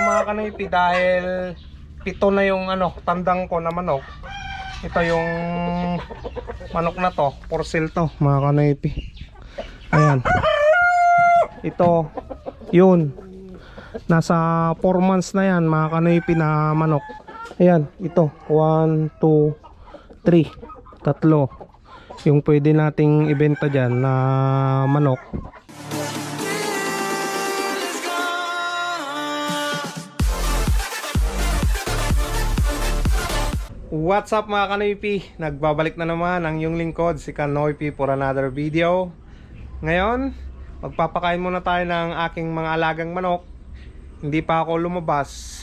mga kanipi dahil pito na yung ano, tandang ko na manok. Ito yung manok na to, sale to, mga kanipi. Ayan. Ito, yun. Nasa 4 months na yan, mga kanipi na manok. Ayan, ito. 1, 2, 3. Tatlo. Yung pwede nating ibenta dyan na manok. What's up mga kanoypi? Nagbabalik na naman ang yung lingkod si Kanoypi for another video. Ngayon, magpapakain muna tayo ng aking mga alagang manok. Hindi pa ako lumabas.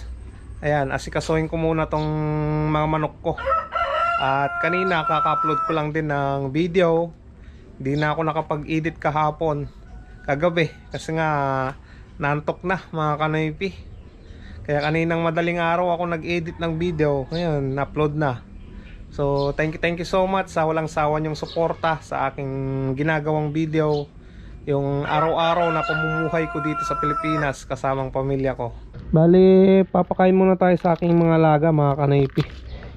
Ayan, asikasuhin ko muna tong mga manok ko. At kanina kaka-upload ko lang din ng video. Hindi na ako nakapag-edit kahapon. Kagabi, kasi nga nantok na mga kanoypi kaya kaninang madaling araw ako nag-edit ng video. Ngayon, na-upload na. So, thank you, thank you so much sa walang sawa niyong suporta sa aking ginagawang video. Yung araw-araw na pamumuhay ko dito sa Pilipinas kasamang pamilya ko. Bali, papakain muna tayo sa aking mga laga, mga kanaypi.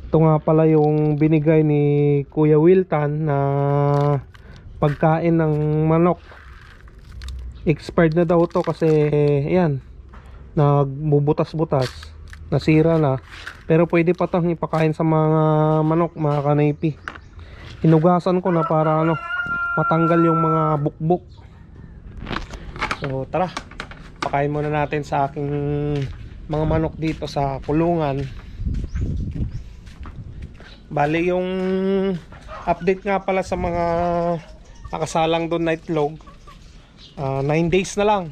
Ito nga pala yung binigay ni Kuya Wiltan na pagkain ng manok. Expired na daw to kasi, yan, nagbubutas-butas nasira na. Pero pwede pa tong ipakain sa mga manok mga kanaypi. Hinugasan ko na para ano matanggal yung mga bukbuk. So tara. Pakain muna natin sa aking mga manok dito sa kulungan. Bali yung update nga pala sa mga nakasalang doon na itlog 9 days na lang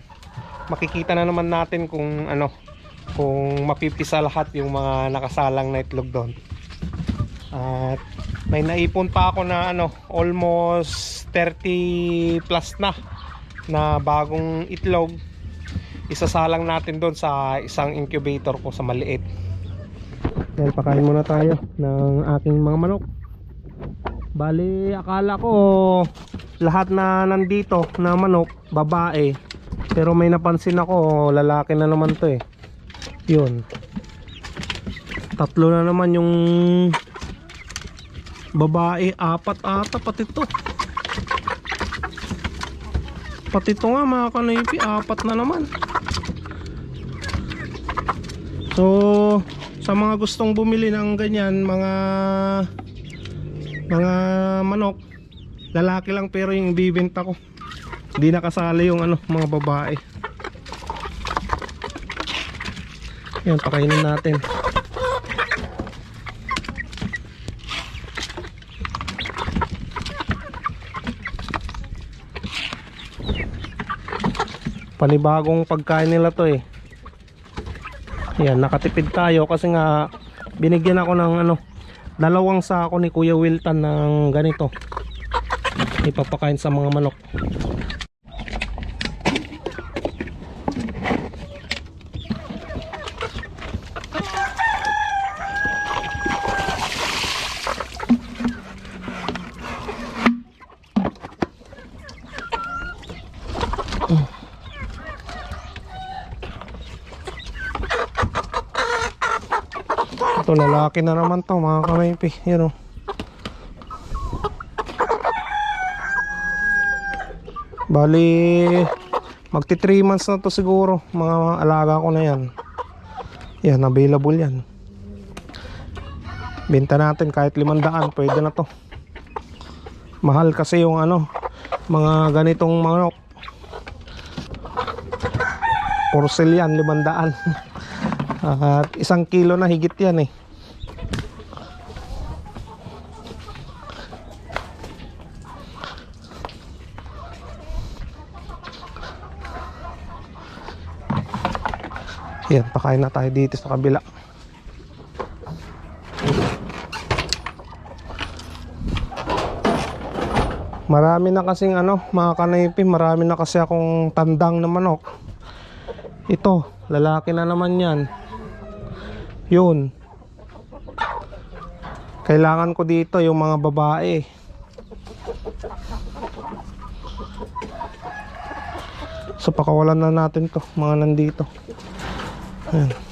makikita na naman natin kung ano kung mapipisa lahat yung mga nakasalang na itlog doon. At may naipon pa ako na ano almost 30 plus na na bagong itlog. Isasalang natin doon sa isang incubator ko sa maliit. Dahil pakain muna tayo ng aking mga manok. Bali akala ko lahat na nandito na manok babae pero may napansin ako, lalaki na naman to eh. Yun. Tatlo na naman yung babae, apat ata pati to. Pati to nga mga kanaypi, apat na naman. So, sa mga gustong bumili ng ganyan, mga mga manok, lalaki lang pero yung bibenta ko. Hindi nakasali yung ano, mga babae. Yan, pakainin natin. Panibagong pagkain nila to eh. Yan, nakatipid tayo kasi nga binigyan ako ng ano, dalawang sako ni Kuya Wilton ng ganito. Ipapakain sa mga manok. Ito lalaki na naman to mga kamaypi. Yan o. Bali magti 3 months na to siguro. Mga alaga ko na yan. Yan available yan. Benta natin kahit 500 pwede na to. Mahal kasi yung ano mga ganitong manok. Porcel yan 500. At isang kilo na higit yan eh. Yan, pakain na tayo dito sa kabila. Marami na kasing ano, mga kanaypi, marami na kasi akong tandang na manok. Ito, lalaki na naman yan. Yun. Kailangan ko dito yung mga babae. So pakawalan na natin to, mga nandito. Ayan.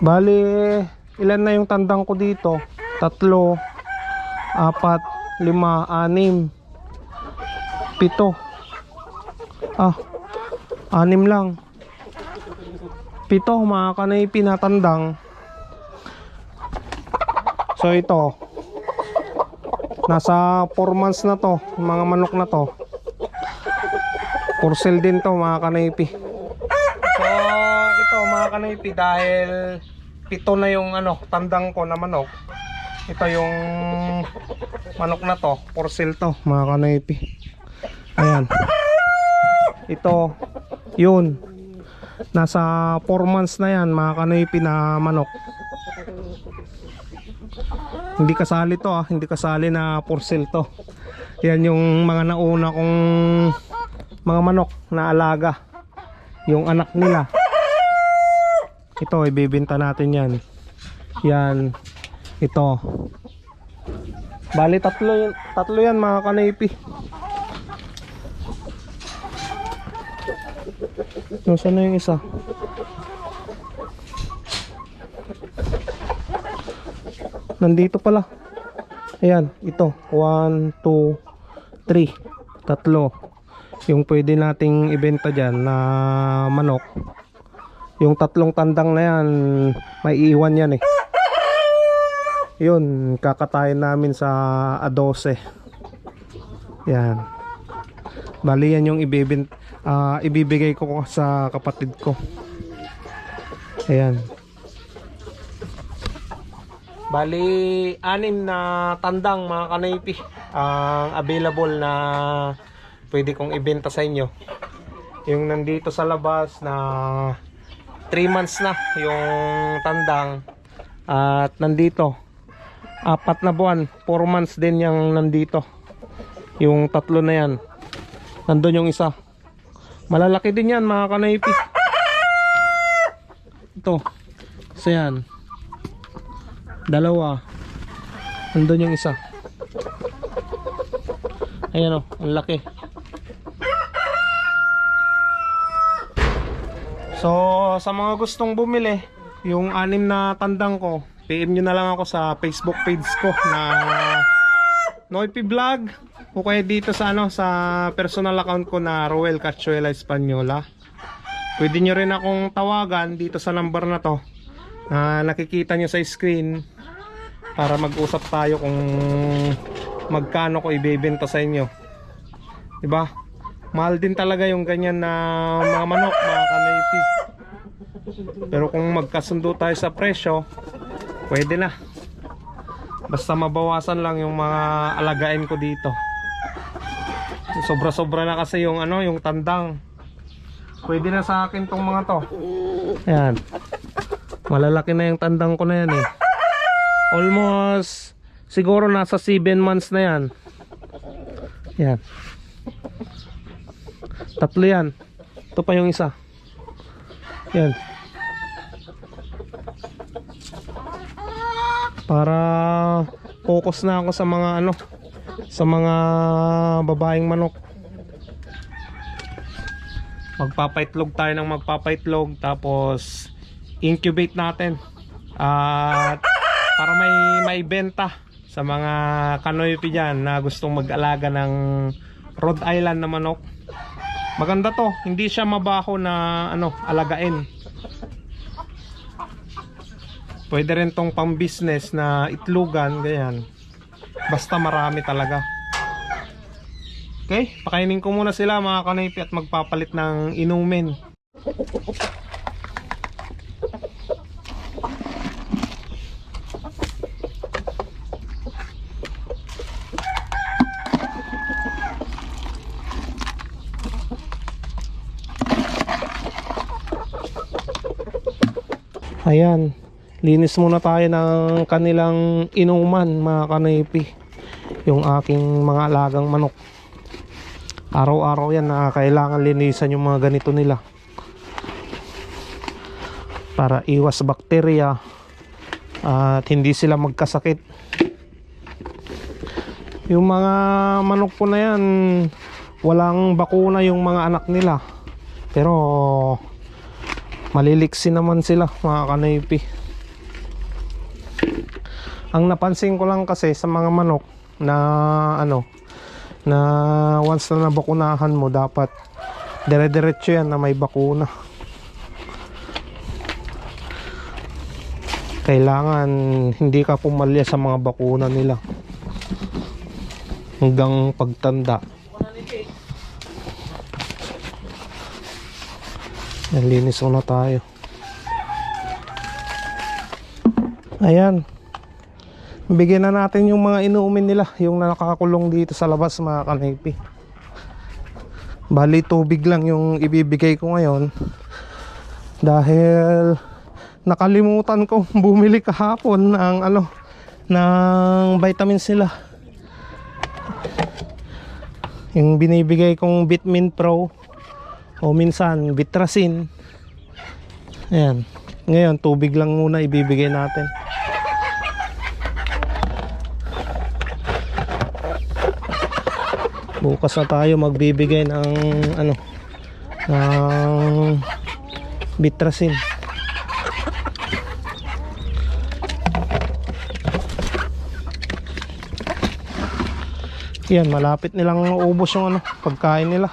Bali, ilan na yung tandang ko dito? Tatlo, apat, lima, anim, pito. Ah, anim lang. Pito, mga kanay pinatandang. So ito, nasa 4 months na to, mga manok na to. For din to mga kanaypi. So, ito mga kanaypi dahil pito na yung ano, tandang ko na manok. Ito yung manok na to, for to mga kanaypi. Ayan. Ito, yun. Nasa 4 months na yan mga kanaypi na manok. Hindi kasali to ah, hindi kasali na for sale to. Yan yung mga nauna kong mga manok na alaga. Yung anak nila. Ito, ibibenta natin yan. Yan. Ito. Bali, tatlo yan, tatlo yan mga kanaypi. Nasaan na yung isa? Nandito pala. Ayan, ito. 1, 2, 3. Tatlo. Yung pwede nating ibenta dyan na manok. Yung tatlong tandang na yan, may iwan yan eh. Yun, kakatayin namin sa A12. Yan. Bali yan yung ibibin, ah, ibibigay ko sa kapatid ko. Ayan. Bali, anim na tandang mga kanaypi ang available na pwede kong ibenta sa inyo. Yung nandito sa labas na 3 months na yung tandang at nandito apat na buwan 4 months din yung nandito yung tatlo na yan nandun yung isa malalaki din yan mga kanaypi. Ito. Isa yan. Dalawa. Nandun yung isa. Ayan o ang laki. So, sa mga gustong bumili, yung anim na tandang ko, PM nyo na lang ako sa Facebook page ko na Noipi Vlog o kaya dito sa ano sa personal account ko na Roel Cachuela Española. Pwede nyo rin akong tawagan dito sa number na to na nakikita nyo sa screen para mag-usap tayo kung magkano ko ibebenta sa inyo. 'Di ba? Mahal din talaga yung ganyan na mga manok, mga kanaypi. Pero kung magkasundo tayo sa presyo, pwede na. Basta mabawasan lang yung mga alagain ko dito. Sobra-sobra na kasi yung ano, yung tandang. Pwede na sa akin tong mga to. Ayan. Malalaki na yung tandang ko na yan eh. Almost siguro nasa 7 months na yan. Yan. Tatlo yan. Ito pa yung isa. Yan. Para focus na ako sa mga ano, sa mga babaeng manok. Magpapaitlog tayo ng magpapaitlog tapos incubate natin. At para may may benta sa mga kanoypi dyan na gustong mag-alaga ng Rhode Island na manok. Maganda to, hindi siya mabaho na ano, alagain. Pwede rin tong pang business na itlugan, ganyan. Basta marami talaga. Okay, pakainin ko muna sila mga kanaypi at magpapalit ng inumin. Ayan, linis muna tayo ng kanilang inuman mga kanaypi. Yung aking mga alagang manok. Araw-araw yan na kailangan linisan yung mga ganito nila. Para iwas bakterya at hindi sila magkasakit. Yung mga manok ko na yan, walang bakuna yung mga anak nila. Pero maliliksi naman sila mga kanaypi ang napansin ko lang kasi sa mga manok na ano na once na nabakunahan mo dapat dire-diretso yan na may bakuna kailangan hindi ka pumalya sa mga bakuna nila hanggang pagtanda Nalinis muna tayo. Ayan. Bigyan na natin yung mga inuumin nila. Yung nakakakulong dito sa labas mga kanipi. Bali tubig lang yung ibibigay ko ngayon. Dahil nakalimutan ko bumili kahapon ng ano ng vitamins nila. Yung binibigay kong Bitmin Pro o minsan Vitracin ayan ngayon tubig lang muna ibibigay natin bukas na tayo magbibigay ng ano ng Vitracin yan malapit nilang ubos yung ano pagkain nila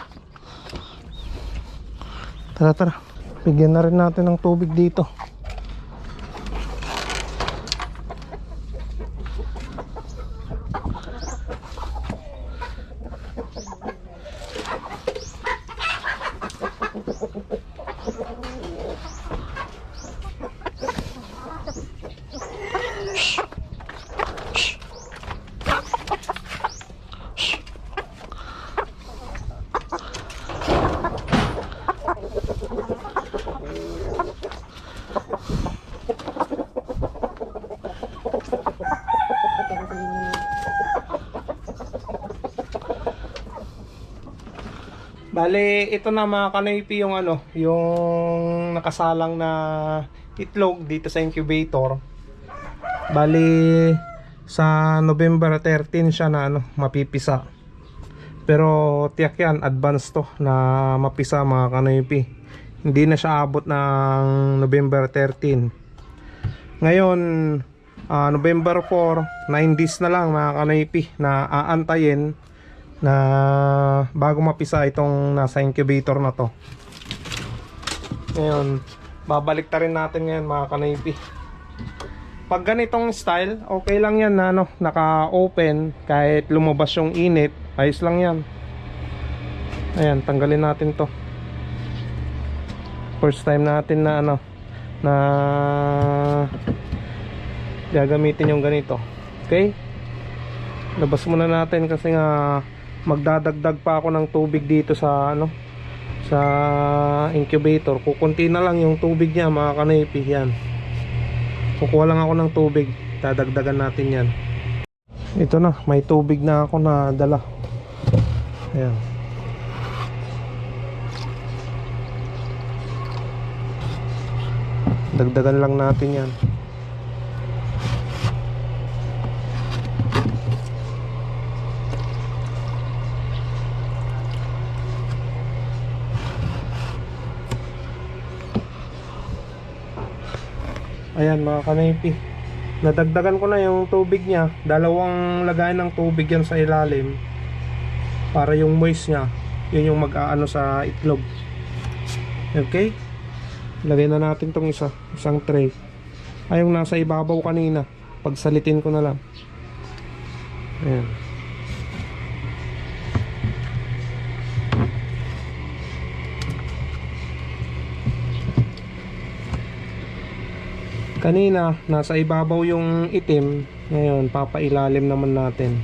Tara tara. Bigyan na rin natin ng tubig dito. Ito na mga kanoypi yung ano, yung nakasalang na itlog dito sa incubator. Bale, sa November 13 siya na ano, mapipisa. Pero tiyak yan, advance to na mapisa mga kanoypi. Hindi na siya abot ng November 13. Ngayon, ah, November 4, 9 days na lang mga kanoypi na aantayin na bago mapisa itong nasa incubator na to. Ngayon babalik ta rin natin ngayon mga kanaypi. Pag ganitong style okay lang yan na ano, naka open kahit lumabas yung init ayos lang yan. Ayan tanggalin natin to. First time natin na ano na gagamitin yung ganito. Okay? Labas muna natin kasi nga magdadagdag pa ako ng tubig dito sa ano sa incubator. Kukunti na lang yung tubig niya mga kanipi yan. Kukuha lang ako ng tubig. Dadagdagan natin yan. Ito na may tubig na ako na dala. Ayan. Dagdagan lang natin yan Ayan mga kanaypi. Nadagdagan ko na yung tubig niya. Dalawang lagayan ng tubig yan sa ilalim. Para yung moist niya. Yun yung mag-aano sa itlog. Okay? Lagay na natin tong isa. Isang tray. Ay yung nasa ibabaw kanina. Pagsalitin ko na lang. Ayan. Kanina, nasa ibabaw yung itim. Ngayon, papailalim naman natin.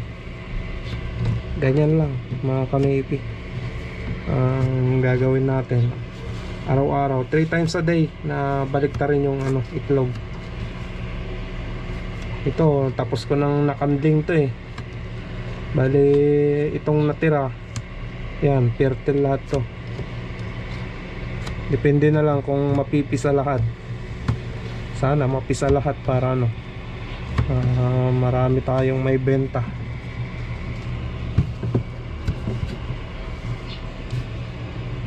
Ganyan lang, mga kanipi. Ang gagawin natin. Araw-araw, 3 times a day na balik rin yung ano, itlog. Ito, tapos ko nang nakanding to eh. Bali, itong natira. Yan, fertile lahat to. Depende na lang kung mapipisa lahat. Sana mapisa lahat para ano. ah, marami tayong may benta.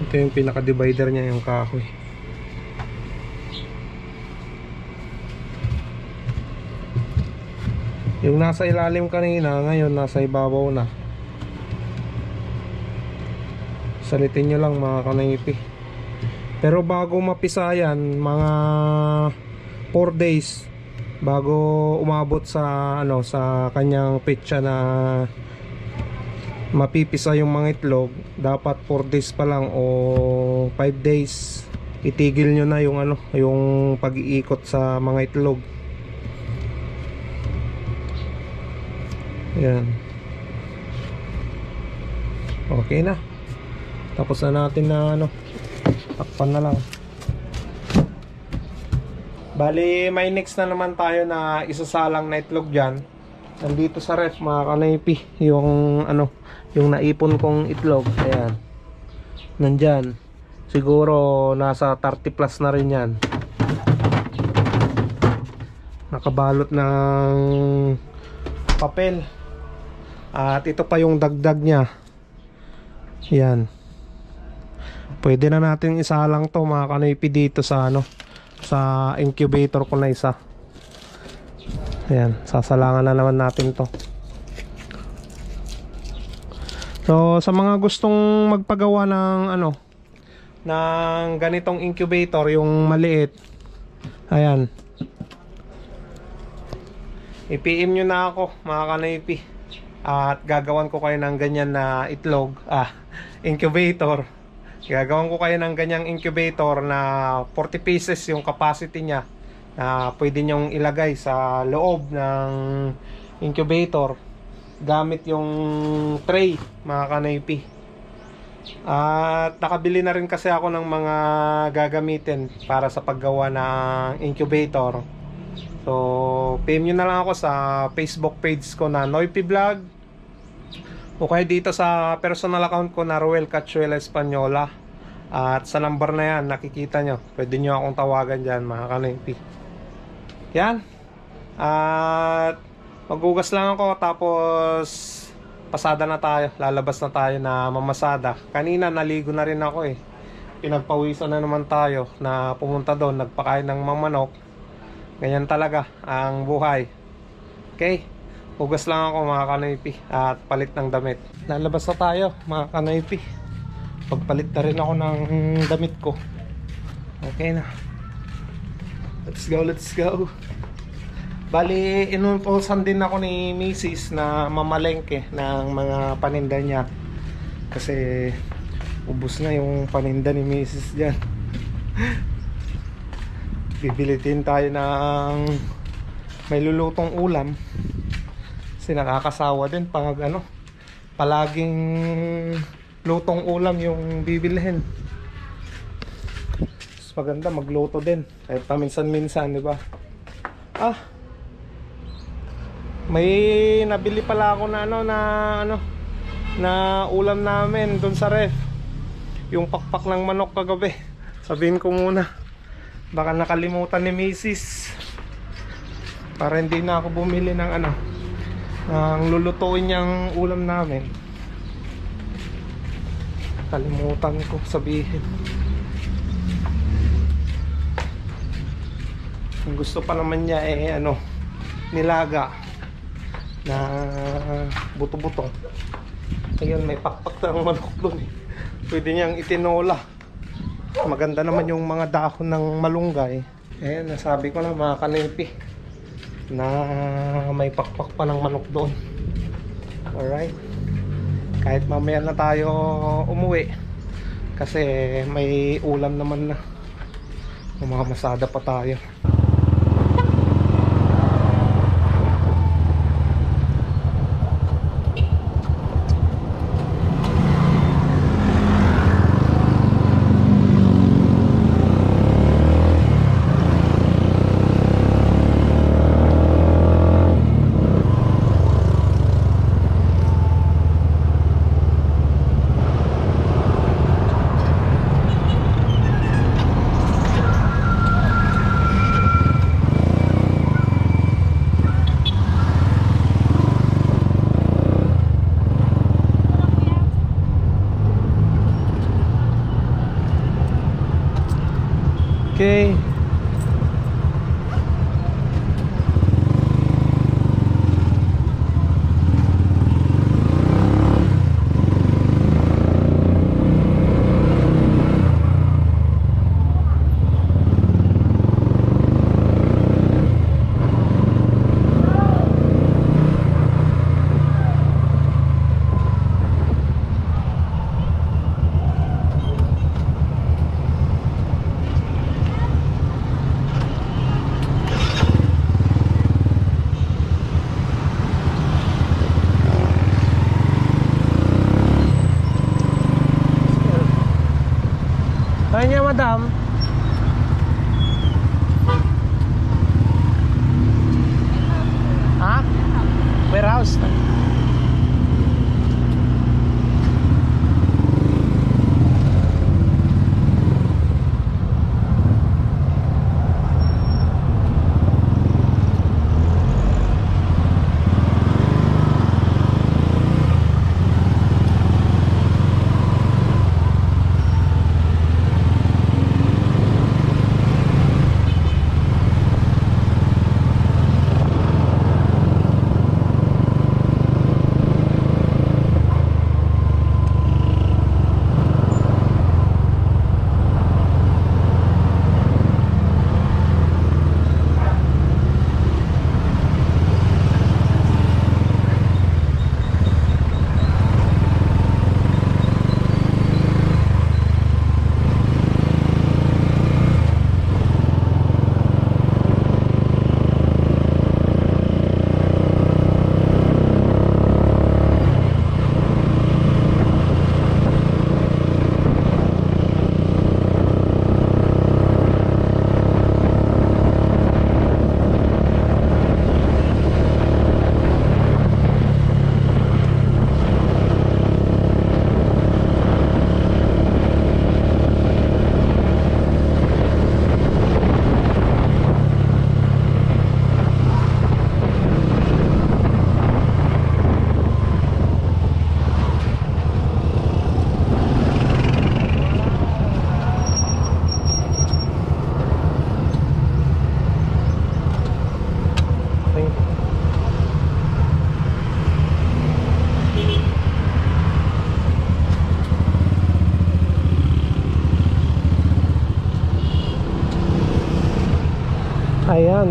Ito yung pinaka-divider niya yung kahoy. Yung nasa ilalim kanina, ngayon nasa ibabaw na. Salitin nyo lang mga kanipi. Pero bago mapisa yan, mga 4 days bago umabot sa ano sa kanyang petsa na mapipisa yung mga itlog, dapat 4 days pa lang o 5 days itigil nyo na yung ano, yung pag-iikot sa mga itlog. Yan. Okay na. Tapos na natin na ano, takpan na lang. Bali, may next na naman tayo na isasalang na itlog dyan. Nandito sa ref, mga kanaypi, yung ano, yung naipon kong itlog. Ayan. Nandyan. Siguro nasa 30 plus na rin yan. Nakabalot ng papel. At ito pa yung dagdag niya. Yan. Pwede na natin isalang to mga kanaypi dito sa ano sa incubator ko na isa. Ayan, sasalangan na naman natin to. So, sa mga gustong magpagawa ng ano ng ganitong incubator, yung maliit. Ayan. I-PM nyo na ako, mga kanaypi. At gagawan ko kayo ng ganyan na itlog, ah, incubator. Gagawin ko kayo ng ganyang incubator na 40 pieces yung capacity niya na pwede nyong ilagay sa loob ng incubator gamit yung tray mga kanaypi. At nakabili na rin kasi ako ng mga gagamitin para sa paggawa ng incubator. So, PM nyo na lang ako sa Facebook page ko na Noipi Vlog o kaya dito sa personal account ko na Ruel Cachuela Española at sa number na yan nakikita nyo. Pwede nyo akong tawagan dyan mga kanaypi yan. At magugas lang ako tapos pasada na tayo lalabas na tayo na mamasada. Kanina naligo na rin ako eh. Pinagpawisan na naman tayo na pumunta doon nagpakain ng mga manok ganyan talaga ang buhay. Okay Hugas lang ako mga kanaypi at palit ng damit. Lalabas na tayo mga kanaypi. Pagpalit na rin ako ng damit ko. Okay na. Let's go, let's go. Bali, inumpulsan din ako ni Mrs. na mamalengke ng mga paninda niya. Kasi ubos na yung paninda ni Mrs. dyan. Bibili din tayo ng may lulutong ulam kasi nakakasawa din pag ano palaging lutong ulam yung bibilhin. Mas maganda magluto din. Kahit paminsan-minsan di ba? Ah! May nabili pala ako na ano na ano na ulam namin doon sa ref. Yung pakpak ng manok kagabi. Sabihin ko muna. Baka nakalimutan ni Mrs. para hindi na ako bumili ng ano ang lulutuin niyang ulam namin. Kalimutan ko sabihin. Ang gusto pa naman niya eh ano nilaga na buto-buto. Ayun may pakpak ng manok doon eh. Pwede niyang itinola. Maganda naman yung mga dahon ng malunggay. Eh nasabi ko na mga kanepi na may pakpak pa ng manok doon. Alright. Kahit mamaya na tayo umuwi kasi may ulam naman na. Masada pa tayo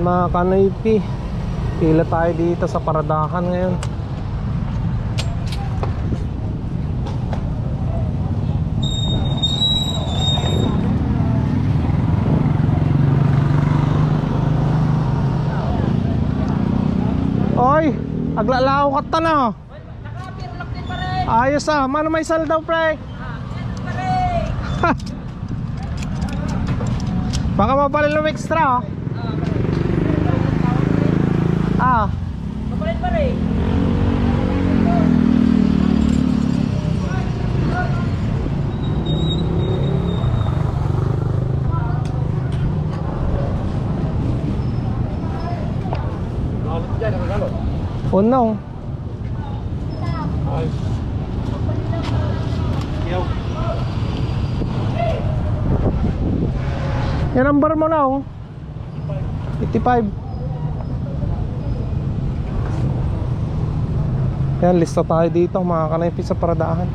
mga kanaypi Pila tayo dito sa paradahan ngayon Oy, aglalao ka ta na. Ayos ah, mano may sal daw pre. Baka mapalil ng extra oh. Ah. Kapalit pa rin. Unong. Yan number mo na oh. 85. Yan, lista tayo dito mga kanaypi sa paradahan.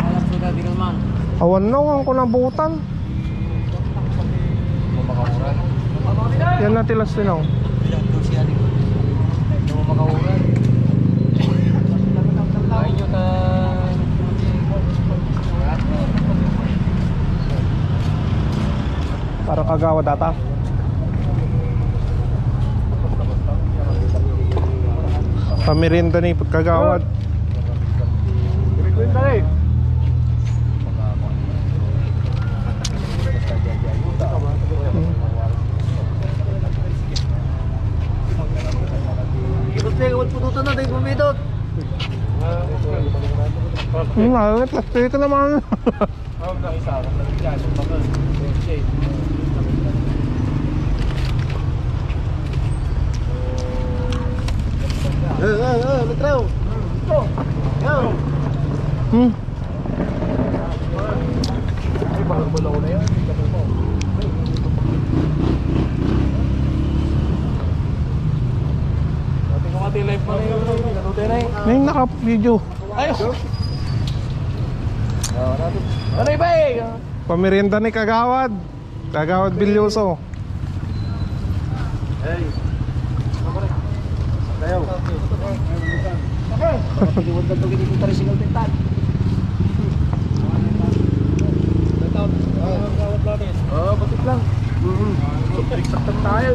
Alam ko dati naman. Awan no, ang kunabutan. Yan na tilas din oh. Nyo ka... Para kagawa data. Pamirinda ni pagkagawad. Ikot na, ikot pututan na, dahil pumidot. Hmm, malit. Dito naman. Eh, eh, eh, Letraw. Ito. Yan. Hmm. Ay, parang bulaw na yan. Dati ko mati live pa na yun. Nanutin na eh. May naka-video. Ayo. Ano ba eh? Pamerienda ni Kagawad. Kagawad Bilyoso. Hey. Tintan. Oo, batik lang. Saksak tayo.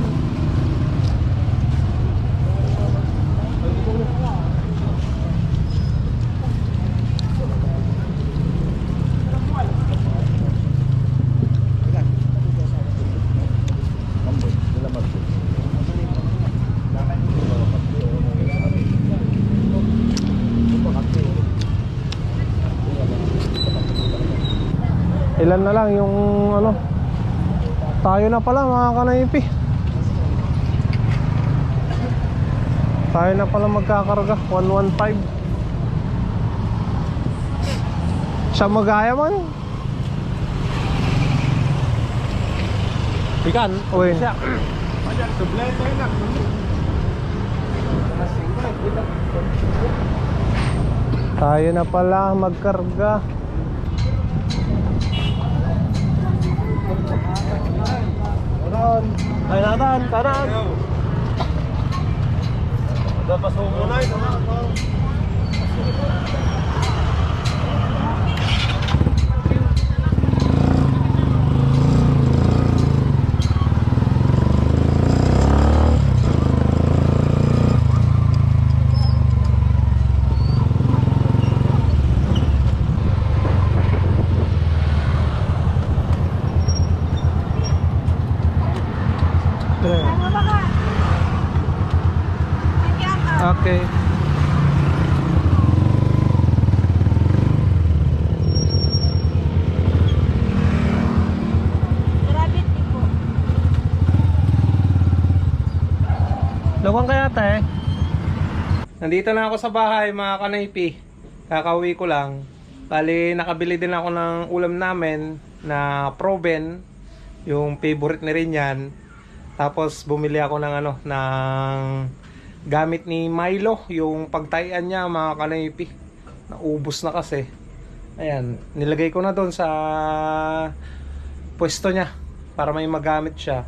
Ilan na lang yung ano. Tayo na pala mga kanaypi. Tayo na pala magkakarga. 115. Siya magaya man. Ikan. Uy. Tayo na pala magkarga. Kanan. Ay, kanan. Kanan. Dapat mo muna ito. Ano ba ka? Bigyan ka. Okay. Rabbit din po. Lawang kaya te. Nandito na ako sa bahay mga kanaypi. Kakauwi ko lang. Bali, nakabili din ako ng ulam namin na proben. Yung favorite ni rin yan. Tapos bumili ako ng ano, ng gamit ni Milo. Yung pagtayan niya mga kanaypi. Naubos na kasi. Ayan, nilagay ko na doon sa pwesto niya para may magamit siya.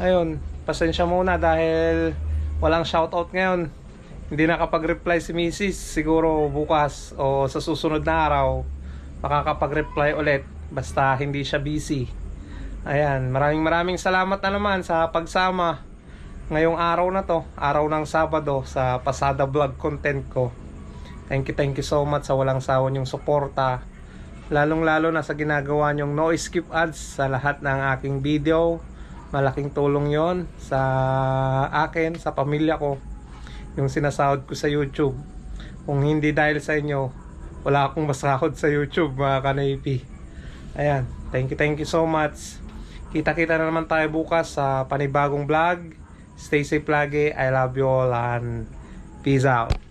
Ayun, pasensya muna dahil walang shoutout ngayon. Hindi nakapag-reply si Mrs. Siguro bukas o sa susunod na araw makakapag-reply ulit basta hindi siya busy. Ayan, maraming maraming salamat na naman sa pagsama ngayong araw na to, araw ng Sabado sa Pasada Vlog content ko. Thank you, thank you so much sa walang sawa niyong suporta. Lalong lalo na sa ginagawa niyong no skip ads sa lahat ng aking video. Malaking tulong yon sa akin, sa pamilya ko. Yung sinasahod ko sa YouTube. Kung hindi dahil sa inyo, wala akong masahod sa YouTube mga kanaypi. Ayan, thank you, thank you so much. Kita-kita na naman tayo bukas sa panibagong vlog. Stay safe lagi. I love you all and peace out.